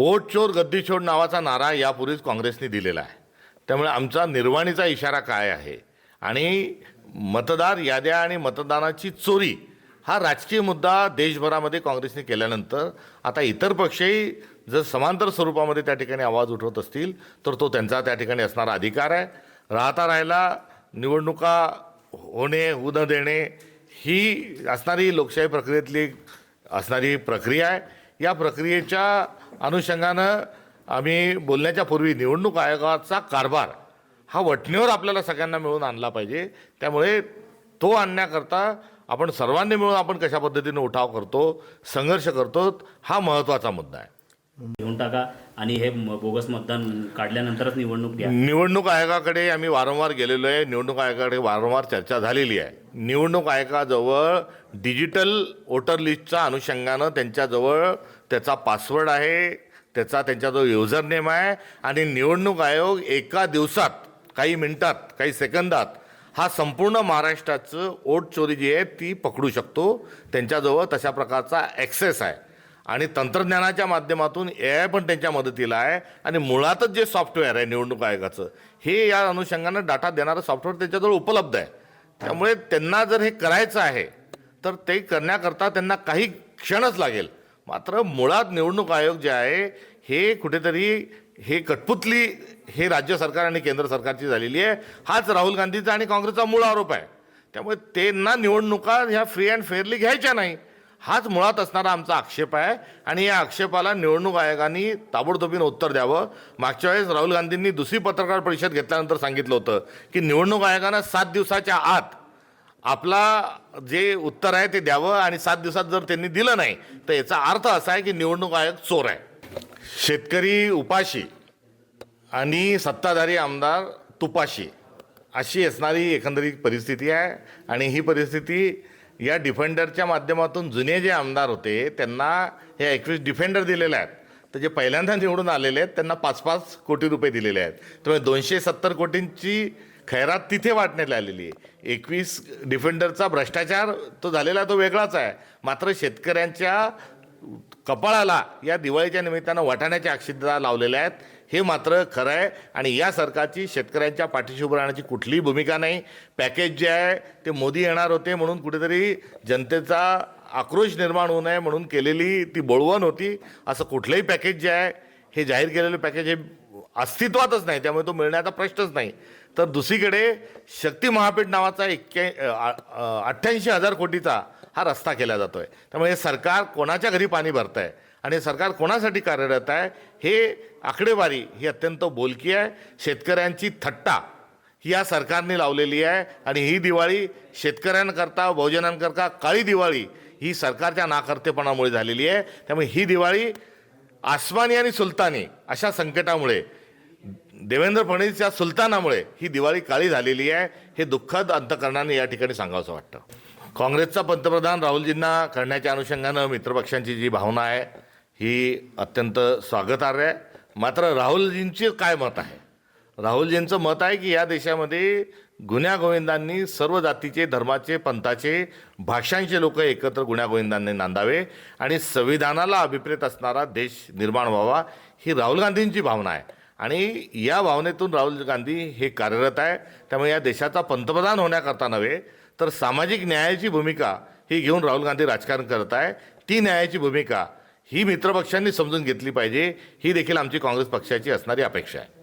ओट चोर गद्दी छोड नावाचा नारा यापूर्वीच काँग्रेसने दिलेला आहे. त्यामुळे आमचा निर्वाणीचा इशारा काय आहे? आणि मतदार याद्या आणि मतदानाची चोरी हा राजकीय मुद्दा देशभरामध्ये काँग्रेसने केल्यानंतर आता इतर पक्षही जर समांतर स्वरूपामध्ये त्या ठिकाणी आवाज उठवत असतील तर तो त्यांचा त्या ठिकाणी असणारा अधिकार आहे. राहता राहायला निवडणुका होणे होऊ न देणे ही असणारी लोकशाही प्रक्रियेतली असणारी प्रक्रिया आहे. या प्रक्रियेच्या अनुषंगानं आम्ही बोलण्याच्या पूर्वी निवडणूक आयोगाचा कारभार हा वटणीवर आपल्याला सगळ्यांना मिळून आणला पाहिजे. त्यामुळे तो आणण्याकरता आपण सर्वांनी मिळून आपण कशा पद्धतीने उठाव करतो संघर्ष करतो हा महत्त्वाचा मुद्दा आहे. घेऊन टाका आणि हे बोगस मतदान काढल्यानंतरच निवडणूक घ्या. निवडणूक आयोगाकडे आम्ही वारंवार गेलेलो आहे. निवडणूक आयोगाकडे वारंवार चर्चा झालेली आहे. निवडणूक आयोगाजवळ डिजिटल वोटर लिस्टच्या अनुषंगानं त्यांच्याजवळ त्याचा पासवर्ड आहे त्याचा त्यांच्याजवळ युजर नेम आहे आणि निवडणूक आयोग एका दिवसात काही मिनिटात काही सेकंदात हा संपूर्ण महाराष्ट्राचं ओट चोरी जी आहे ती पकडू शकतो. त्यांच्याजवळ तशा प्रकारचा ॲक्सेस आहे. आणि तंत्रज्ञानाच्या माध्यमातून ए आय पण त्यांच्या मदतीला आहे. आणि मुळातच जे सॉफ्टवेअर आहे निवडणूक आयोगाचं हे या अनुषंगानं डाटा देणारं सॉफ्टवेअर त्यांच्याजवळ उपलब्ध आहे. त्यामुळे त्यांना जर हे करायचं आहे तर ते करण्याकरता त्यांना काही क्षणच लागेल. मात्र मुळात निवडणूक आयोग जे आहे हे कुठेतरी हे कठपुतली हे राज्य सरकार आणि केंद्र सरकारची झालेली आहे. हाच राहुल गांधीचा आणि काँग्रेसचा मूळ आरोप आहे. त्यामुळे त्यांना निवडणुका ह्या फ्री अँड फेअरली घ्यायच्या नाही. हाच मुळात असणारा आमचा आक्षेप आहे. आणि या आक्षेपाला निवडणूक आयोगाने ताबडतोबीनं उत्तर द्यावं. मागच्या वेळेस राहुल गांधींनी दुसरी पत्रकार परिषद घेतल्यानंतर सांगितलं होतं की निवडणूक आयोगानं सात दिवसाच्या आत आपला जे उत्तर आहे ते द्यावं आणि सात दिवसात जर त्यांनी दिलं नाही तर याचा अर्थ असा आहे की निवडणूक आयोग चोर आहे. शेतकरी उपाशी आणि सत्ताधारी आमदार तुपाशी अशी असणारी एकंदरीत परिस्थिती आहे. आणि ही परिस्थिती या डिफेंडरच्या माध्यमातून जुने जे आमदार होते त्यांना हे एकवीस डिफेंडर दिलेले आहेत. तर जे पहिल्यांदा निवडून आलेले आहेत त्यांना पाच पाच कोटी रुपये दिलेले आहेत. त्यामुळे दोनशे सत्तर कोटींची खैरात तिथे वाटण्यात आलेली आहे. एकवीस डिफेंडरचा भ्रष्टाचार तो झालेला तो वेगळाच आहे. मात्र शेतकऱ्यांच्या कपाळाला या दिवाळीच्या निमित्तानं वाटाण्याच्या अक्षिता लावलेल्या आहेत. हे मात्र खरं आहे आणि या सरकारची शेतकऱ्यांच्या पाठीशी उभं राहण्याची कुठलीही भूमिका नाही. पॅकेज जे आहे ते मोदी येणार होते म्हणून कुठेतरी जनतेचा आक्रोश निर्माण होऊ नये म्हणून केलेली ती बोळवण होती. असं कुठलंही पॅकेज जे आहे हे जाहीर केलेलं पॅकेज हे अस्तित्वातच नाही त्यामुळे तो मिळण्याचा प्रश्नच नाही. तर दुसरीकडे शक्ती महापीठ नावाचा एक्क्या अठ्ठ्याऐंशी हजार कोटीचा हा रस्ता केला जातो आहे त्यामुळे हे सरकार कोणाच्या घरी पाणी भरत आहे आणि हे सरकार कोणासाठी कार्यरत आहे हे आकडेवारी ही अत्यंत बोलकी आहे. शेतकऱ्यांची थट्टा ही या सरकारने लावलेली आहे आणि ही दिवाळी शेतकऱ्यांकरता बहुजनांकरता काळी दिवाळी ही सरकारच्या नाकर्तेपणामुळे झालेली आहे. त्यामुळे ही दिवाळी आसमानी आणि सुलतानी अशा संकटामुळे देवेंद्र फडणवीस या सुलतानामुळे ही दिवाळी काळी झालेली आहे. हे दुःखद अंतकरणाने या ठिकाणी सांगावंसं वाटतं. काँग्रेसचा पंतप्रधान राहुलजींना करण्याच्या अनुषंगानं मित्रपक्षांची जी भावना आहे ही अत्यंत स्वागतार्ह आहे. मात्र राहुलजींचे काय मत आहे? राहुलजींचं मत आहे की या देशामध्ये गुन्ह्यागोविंदांनी सर्व जातीचे धर्माचे पंथाचे भाषांचे लोक एकत्र गुन्ह्यागोविंदांनी नांदावे आणि संविधानाला अभिप्रेत असणारा देश निर्माण व्हावा ही राहुल गांधींची भावना आहे. आणि या भावनेतून राहुल गांधी हे कार्यरत आहे. त्यामुळे या देशाचा पंतप्रधान होण्याकरता नव्हे तर सामाजिक न्यायाची भूमिका ही घेऊन राहुल गांधी राजकारण करत आहे. ती न्यायाची भूमिका ही मित्रपक्षांनी समजून घेतली पाहिजे. ही देखील आमची काँग्रेस पक्षाची असणारी अपेक्षा आहे.